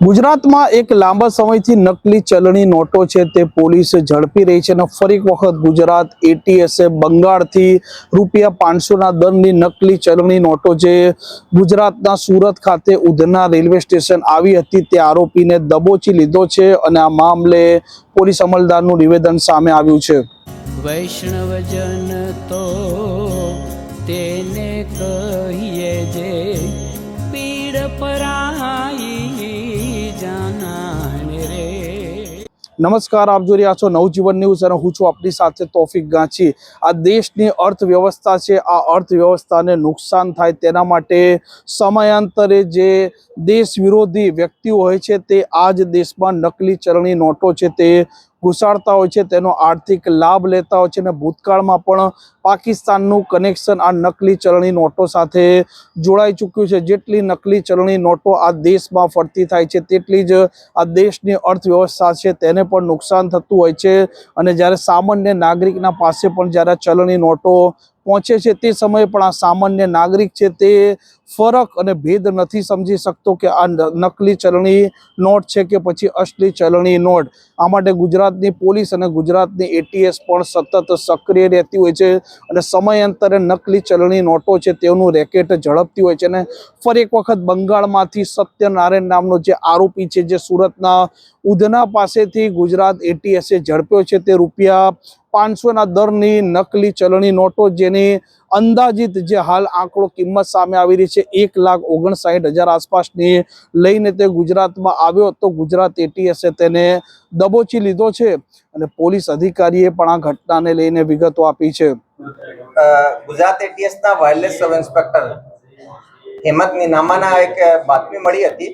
ગુજરાતમાં એક લાંબા સમયથી નકલી ચલણી નોટો છે તે પોલીસ ઝડપી રહી છે અને ફરી વખત ગુજરાત એટીએસે બંગાળથી રૂપિયા પાંચસોના દરની નકલી ચલણી નોટો જે ગુજરાતના સુરત ખાતે ઉધના રેલવે સ્ટેશન આવી હતી તે આરોપીને દબોચી લીધો છે અને આ મામલે પોલીસ અમલદારનું નિવેદન સામે આવ્યું છે. વૈષ્ણવજન તો નમસ્કાર, આપ જોઈ રહ્યા છો નવજીવન ન્યૂઝ અને હું છું આપની સાથે તોફિક ગાંચી. આ દેશની અર્થવ્યવસ્થા છે, આ અર્થવ્યવસ્થાને નુકસાન થાય તેના માટે સમયાંતરે જે દેશ વિરોધી વ્યક્તિઓ હોય છે તે આ જ દેશમાં નકલી ચલણી નોટો છે તે ઘુસાડતા હોય છે, તેનો આર્થિક લાભ લેતા હોય છે અને ભૂતકાળમાં પણ પાકિસ્તાનનું કનેક્શન આ નકલી ચલણી નોટો સાથે જોડાઈ ચૂક્યું છે. જેટલી નકલી ચલણી નોટો આ દેશમાં ફરતી થાય છે, તેટલી જ આ દેશની અર્થવ્યવસ્થા છે, તેને પણ નુકસાન થતું હોય છે. અને જ્યારે સામાન્ય નાગરિકના પાસે પણ જ્યારે ચલણી નોટો પહોંચે છે, તે સમયે પણ આ સામાન્ય નાગરિક છે, તે ફરક અને ભેદ નથી સમજી શકતો કે આ નકલી ચલણી નોટ છે કે પછી અસલી ચલણી નોટ. આ માટે ગુજરાતની પોલીસ અને ગુજરાતની એટીએસ પણ સતત સક્રિય રહેતી હોય છે. અને સમયાંતરે નકલી ચલણી નોટો છે તેનું રેકેટ ઝડપતી હોય છે અને ફરી એક વખત બંગાળમાંથી સત્યનારાયણ નામનો જે આરોપી છે જે સુરતના ઉધના પાસેથી ગુજરાત એટીએસે ઝડપ્યો છે તે રૂપિયા પાંચસોના દરની નકલી ચલણી નોટો જેની અંદાજિત જે હાલ આંકડો કિંમત સામે આવી રહી છે એક લાખ ઓગણસાઠ હજાર આસપાસની લઈને તે ગુજરાતમાં આવ્યો તો ગુજરાત એટીએસે તેને દબોચી લીધો છે અને પોલીસ અધિકારીએ પણ આ ઘટનાને લઈને વિગતો આપી છે. ગુજરાત એટીએસના વાયરલેસ સબ ઇન્સ્પેક્ટર હેમંત નીનામાના એક બાતમી મળી હતી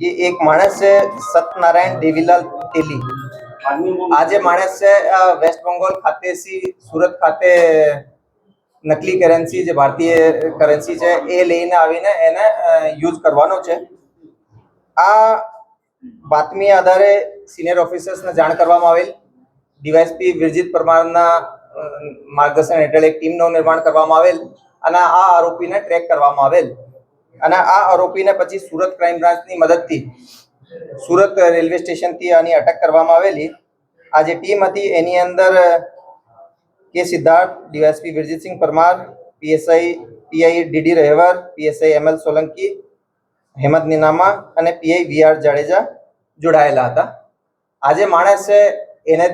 કે એક માણસ છે સતનારાયણ દેવીલાલ તેલી. આ જે માણસ છે વેસ્ટ બંગાળ ખાતેથી સુરત ખાતે નકલી કરન્સી જે ભારતીય કરન્સી છે, એ લઈને આવીને એને યુઝ કરવાનો છે. આ બાતમી આધારે સિનિયર ઓફિસર્સને જાણ કરવામાં આવેલ. ડીવાયસપી વિરજીત પરમારના માર્ગદર્શન હેઠળ એક ટીમનું નિર્માણ કરવામાં આવેલ અને આ આરોપીને ટ્રેક કરવામાં આવેલ. અને આ આરોપીને પછી સુરત ક્રાઇમ બ્રાન્ચની મદદથી સુરત રેલવે સ્ટેશનથી આની અટક કરવામાં આવેલી. આ જે ટીમ હતી એની અંદર, કે Siddharth, DYSP Virjitsinh Parmar, PSI, PI DD Rahevar, PSI ML Solanki, Hemant Ninama અને પીઆઈ વીઆર જાડેજા જોડાયેલા હતા. આજે માણસે એને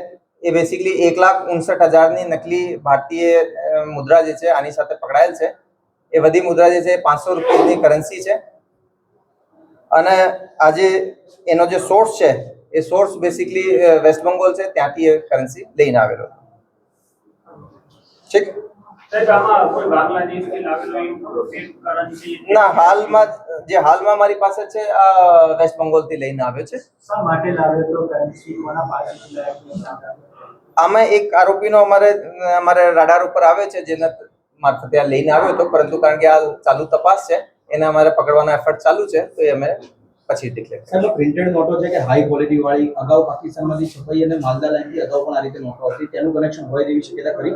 એ બેસિકલી એક લાખ ઉનસઠ હજારની નકલી ભારતીય મુદ્રા જે છે આની સાથે પકડાયેલ છે. એ બધી મુદ્રા જે છે પાંચસો રૂપિયાની કરન્સી છે. અને આજે એનો જે સોર્સ છે, એ સોર્સ બેસિકલી વેસ્ટ બંગાળ છે, ત્યાંથી એ કરન્સી લઈને આવેલો. ઠીક? ના હાલમાં જે હાલમાં મારી પાસે છે આ વેસ્ટ બંગાળથી લઈને આવ્યો છે. આમાં એક આરોપીનો અમારે અમારે રાડાર ઉપર આવે છે જેના મારફતે આ લઈને આવ્યો હતો પરંતુ કારણ કે આ ચાલુ તપાસ છે એને અમારે પકડવાનો એફર્ટ ચાલુ છે તો એ અમે પછી ડિક્લેર સાહેબ પ્રિન્ટેડ નોટો છે કે હાઈ ક્વોલિટી વાળી અગાઉ પાકિસ્તાનમાંથી છપાઈ અને માલદા લાઈનથી અગાઉ પણ આ રીતે નોટો હતી તેનું કનેક્શન હોય તેવી શક્યતા ખરી?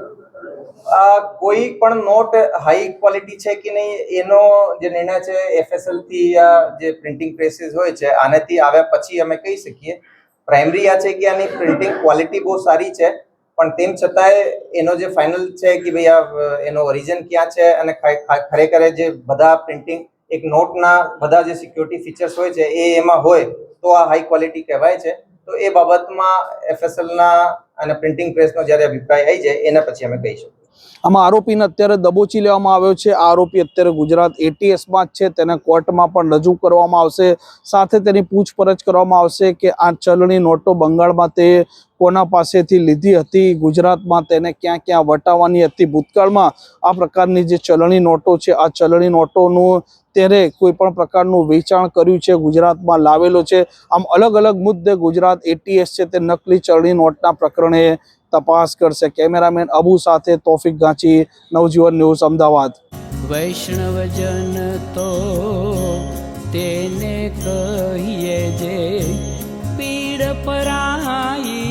કોઈ પણ નોટ હાઈ ક્વોલિટી છે કે નહીં, એનો જે નિર્ણય છે એફએસએલથી જે પ્રિન્ટિંગ પ્રેસીસ હોય છે, આનેથી આવ્યા પછી અમે કહી શકીએ. પ્રાઇમરી આ છે કે આની પ્રિન્ટિંગ ક્વોલિટી બહુ સારી છે, પણ તેમ છતાંય એનો જે ફાઇનલ છે કે ભાઈ આ, એનો ઓરિજિન ક્યાં છે અને ખરેખર જે બધા પ્રિન્ટિંગ એક નોટના બધા જે સિક્યોરિટી ફીચર્સ હોય છે, એ એમાં હોય, તો આ હાઈ ક્વોલિટી કહેવાય છે. તો એ બાબતમાં એફએસએલના અને પ્રિન્ટિંગ પ્રેસનો જ્યારે અભિપ્રાય આવી જાય એના પછી અમે કહીશું. આમાં આરોપીને અત્યારે દબોચી લેવામાં આવ્યો છે. આરોપી અત્યારે ગુજરાત એટીએસમાં જ છે. તેને કોર્ટમાં પણ રજૂ કરવામાં આવશે. સાથે તેની પૂછપરછ કરવામાં આવશે કે આ ચલણી નોટો બંગાળમાં તે કોના પાસેથી લીધી હતી? ગુજરાતમાં તેને ક્યાં ક્યાં વટાવવાની હતી? ભૂતકાળમાં આ પ્રકારની જે ચલણી નોટો છે, આ ચલણી નોટોનું તેને કોઈ પણ પ્રકારનું વેચાણ કર્યું છે, ગુજરાતમાં લાવેલો છે. આમ અલગ અલગ મુદ્દે ગુજરાત એટીએસ છે તે નકલી ચલણી નોટના પ્રકરણે તપાસ કરશે કેમેરામેન અબુ સાથે તોફિક ગાંચી નવજીવન ન્યૂઝ અમદાવાદ વૈષ્ણવજન તો તેને કહીએ જે પીડ પરાઈ